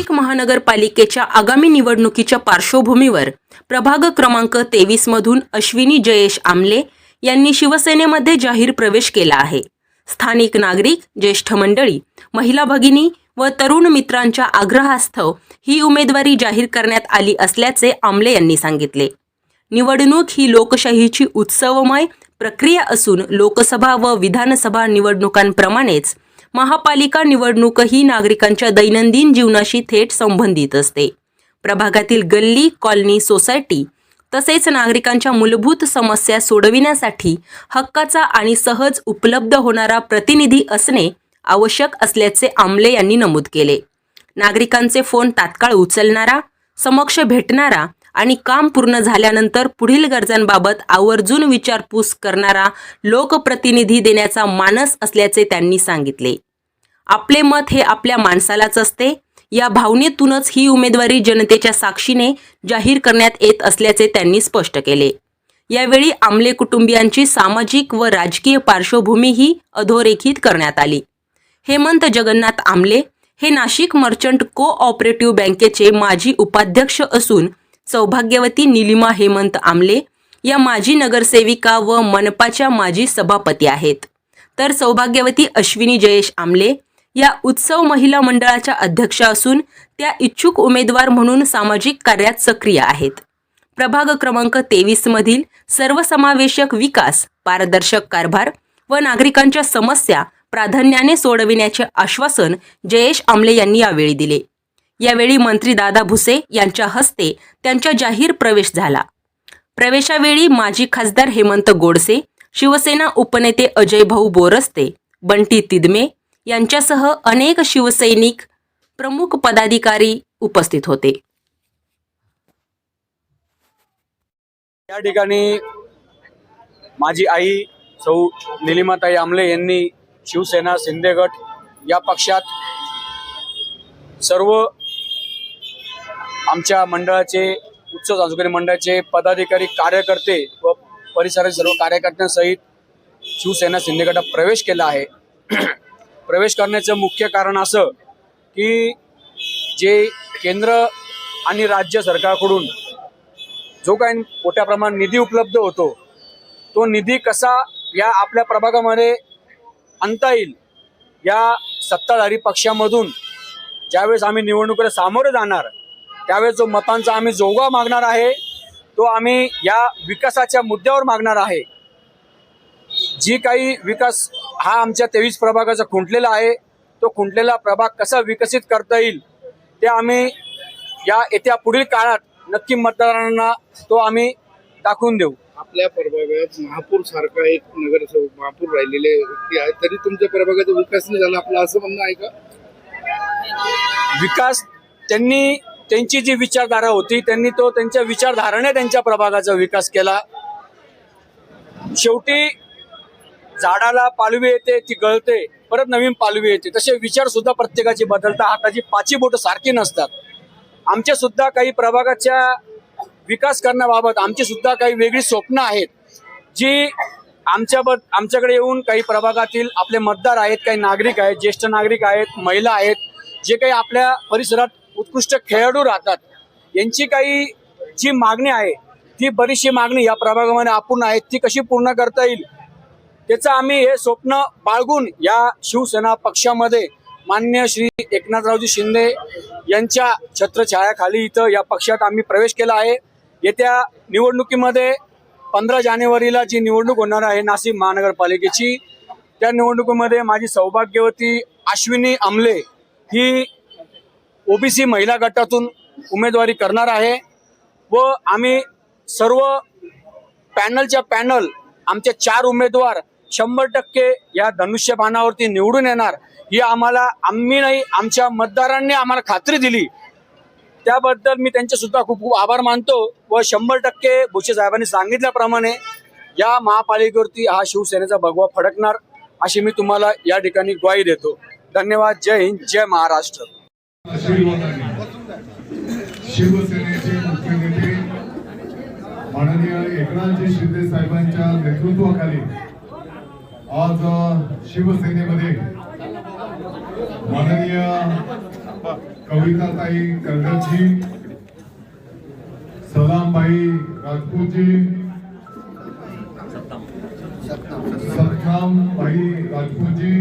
नाशिक महानगरपालिकेच्या आगामी निवडणुकीच्या पार्श्वभूमीवर प्रभाग क्रमांक तेवीस मधून अश्विनी जयेश आमले यांनी शिवसेनेमध्ये जाहीर प्रवेश केला आहे. स्थानिक नागरिक ज्येष्ठ मंडळी महिला भगिनी व तरुण मित्रांच्या आग्रहास्तव ही उमेदवारी जाहीर करण्यात आली असल्याचे आमले यांनी सांगितले. निवडणूक ही लोकशाहीची उत्सवमय प्रक्रिया असून लोकसभा व विधानसभा निवडणुकांप्रमाणेच महापालिका निवडणूकही नागरिकांच्या दैनंदिन जीवनाशी थेट संबंधित असते. प्रभागातील गल्ली कॉलनी सोसायटी तसेच नागरिकांच्या मूलभूत समस्या सोडविण्यासाठी हक्काचा आणि सहज उपलब्ध होणारा प्रतिनिधी असणे आवश्यक असल्याचे आमले यांनी नमूद केले. नागरिकांचे फोन तात्काळ उचलणारा समक्ष भेटणारा आणि काम पूर्ण झाल्यानंतर पुढील गरजांबाबत आवर्जून विचारपूस करणारा लोकप्रतिनिधी देण्याचा मानस असल्याचे त्यांनी सांगितले. आपले मत हे आपल्या माणसालाच असते. या भावनेतूनच ही उमेदवारी जनतेच्या साक्षीने जाहीर करण्यात येत असल्याचे त्यांनी स्पष्ट केले. यावेळी आमले कुटुंबियांची सामाजिक व राजकीय पार्श्वभूमीही अधोरेखित करण्यात आली. हेमंत जगन्नाथ आमले हे नाशिक मर्चंट को ऑपरेटिव्ह बँकेचे माजी उपाध्यक्ष असून सौभाग्यवती निलिमा हेमंत आमले या माजी नगरसेविका व मनपाच्या माजी सभापती आहेत. तर सौभाग्यवती अश्विनी जयेश आमले या उत्सव महिला मंडळाच्या अध्यक्षा असून त्या इच्छुक उमेदवार म्हणून सामाजिक कार्यात सक्रिय आहेत. प्रभाग क्रमांक तेवीस मधील सर्वसमावेशक विकास पारदर्शक कारभार व नागरिकांच्या समस्या प्राधान्याने सोडविण्याचे आश्वासन जयेश आमले यांनी यावेळी दिले. यावेळी मंत्री दादा भुसे यांच्या हस्ते त्यांच्या जाहीर प्रवेश झाला. प्रवेशावेळी माजी खासदार हेमंत गोडसे शिवसेना उपनेते अजय भाऊ बोरस्ते बंटी तिदमे यांच्यासह अनेक शिवसैनिक प्रमुख पदाधिकारी उपस्थित होते. या ठिकाणी माझी आई सौ निलिमाताई आमले यांनी शिवसेना शिंदे गट या पक्षात सर्व आमच्या मंडळाचे उच्च सांस्कृतिक मंडळाचे पदाधिकारी कार्यकर्ते व परिसरातील सर्व कार्यकर्त्यांसहित शिवसेना शिंदे गटात प्रवेश केला आहे. प्रवेश करण्याचं मुख्य कारण असं की जे केंद्र आणि राज्य सरकारकडून जो काही मोठ्या प्रमाणात निधी उपलब्ध होतो तो निधी कसा या आपल्या प्रभागामध्ये आणता येईल या सत्ताधारी पक्षामधून ज्यावेळेस आम्ही निवडणुकीला सामोरे जाणार त्यावेळेस जो मतांचा आम्ही जोगा मागणार आहे तो आम्ही या विकासाच्या मुद्द्यावर मागणार आहे. जी काही विकास हा आमच्या तेवीस प्रभागाचा खुंटलेला आहे तो खुंटलेला प्रभाग कसा विकसित करता येईल ते आम्ही या येत्या पुढील काळात नक्की मतदारांना तो आम्ही दाखवून देऊ. आपल्या प्रभागात महापूर सारखा एक नगरसेवक महापूर राहिलेले व्यक्ती आहे तरी तुमच्या प्रभागाचा विकास नाही झाला आपलं असं म्हणणं आहे का? विकास त्यांनी त्यांची जी विचारधारा होती त्यांनी तो त्यांच्या विचारधाराने त्यांच्या प्रभागाचा विकास केला. शेवटी झाडाला पालवी येते ती गळते परत नवीन पालवी येते. तसे विचार सुद्धा प्रत्येकाची बदलतात. हाताची पाची बोट सारखी नसतात. आमच्या सुद्धा काही प्रभागाच्या विकास करण्याबाबत आमची सुद्धा काही वेगळी स्वप्न आहेत. जी आमच्या आमच्याकडे येऊन काही प्रभागातील आपले मतदार आहेत काही नागरिक आहेत ज्येष्ठ नागरिक आहेत महिला आहेत जे काही आपल्या परिसरात उत्कृष्ट खेळाडू राहतात. यांची काही जी मागणी आहे ती बरीचशी मागणी या प्रभागामध्ये अपूर्ण आहे. ती कशी पूर्ण करता येईल त्याचं आम्ही हे स्वप्न बाळगून या शिवसेना पक्षामध्ये मान्य श्री एकनाथरावजी शिंदे यांच्या छत्रछायाखाली इथं या पक्षात आम्ही प्रवेश केला आहे. येत्या निवडणुकीमध्ये पंधरा जानेवारीला जी निवडणूक होणार आहे नाशिक महानगरपालिकेची त्या निवडणुकीमध्ये माझी सौभाग्यवती अश्विनी आमले ही ओबीसी महिला गटातून उमेदवारी करणार आहे व आम्ही सर्व पॅनलच्या पॅनल आमचे चार उमेदवार शंभर टक्के या धनुष्यबाणावरती निवडून येणार ही आम्हाला आम्ही नाही आमच्या मतदारांनी आम्हाला खात्री दिली. त्याबद्दल मी त्यांचे सुद्धा खूप खूप आभार मानतो व शंभर टक्के भुसे साहेबांनी सांगितल्याप्रमाणे या महापालिकेवरती हा शिवसेनेचा भगवा फडकणार अशी मी तुम्हाला या ठिकाणी ग्वाही देतो. धन्यवाद. जय हिंद. जय महाराष्ट्र. शिवसेनेचे मुख्य नेते माननीय एकनाथजी शिंदे साहेबांच्या नेतृत्वाखाली आज शिवसेनेमध्ये माननीय कविताताई करगतजी सलामबाई राजपूतजी सतनामबाई राजपूतजी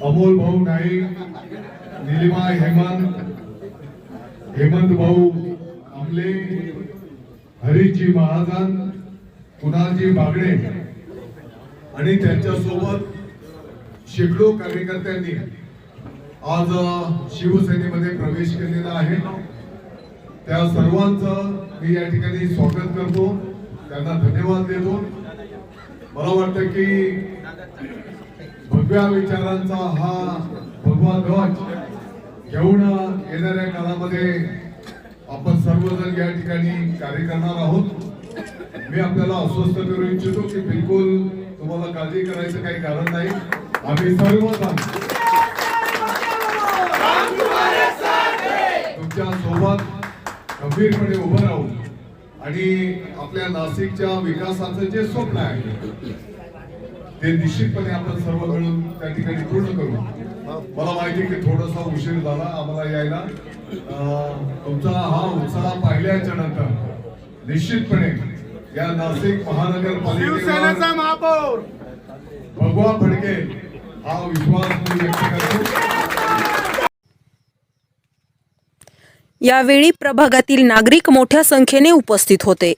अमोल भाऊ नाईक निलिमा हेमंत हेमंत भाऊ आमले हरीजी महाजन कुणालजी बागडे आणि त्यांच्यासोबत शेकडो कार्यकर्त्यांनी आज शिवसेनेमध्ये प्रवेश केलेला आहे. त्या सर्वांचं मी या ठिकाणी स्वागत करतो. त्यांना धन्यवाद देतो. मला वाटतं की भगव्या विचारांचा हा भगवा ध्वज घेऊन येणाऱ्या काळामध्ये आपण सर्वजण या ठिकाणी कार्य करणार आहोत. मी आपल्याला अस्वस्थ करू इच्छितो की बिलकुल तुम्हाला काळजी करायचं काही कारण नाही. आम्ही सर्वजण तुमच्यासोबत गंभीरपणे उभं राहू आणि आपल्या नाशिकच्या विकासाचं जे स्वप्न आहे ते निश्चितपणे आपण सर्व मिळून त्या ठिकाणी पूर्ण करू. मला माहिती की थोडासा उशीर झाला आम्हाला यायला. तुमचा हा उत्साह पाहिल्याच्या नंतर निश्चितपणे या नाशिक महानगरपालिकेचा महापौर. भगवा फडके हा विश्वास मी व्यक्त करतो. यावेळी प्रभागातील नागरिक मोठ्या संख्येने उपस्थित होते.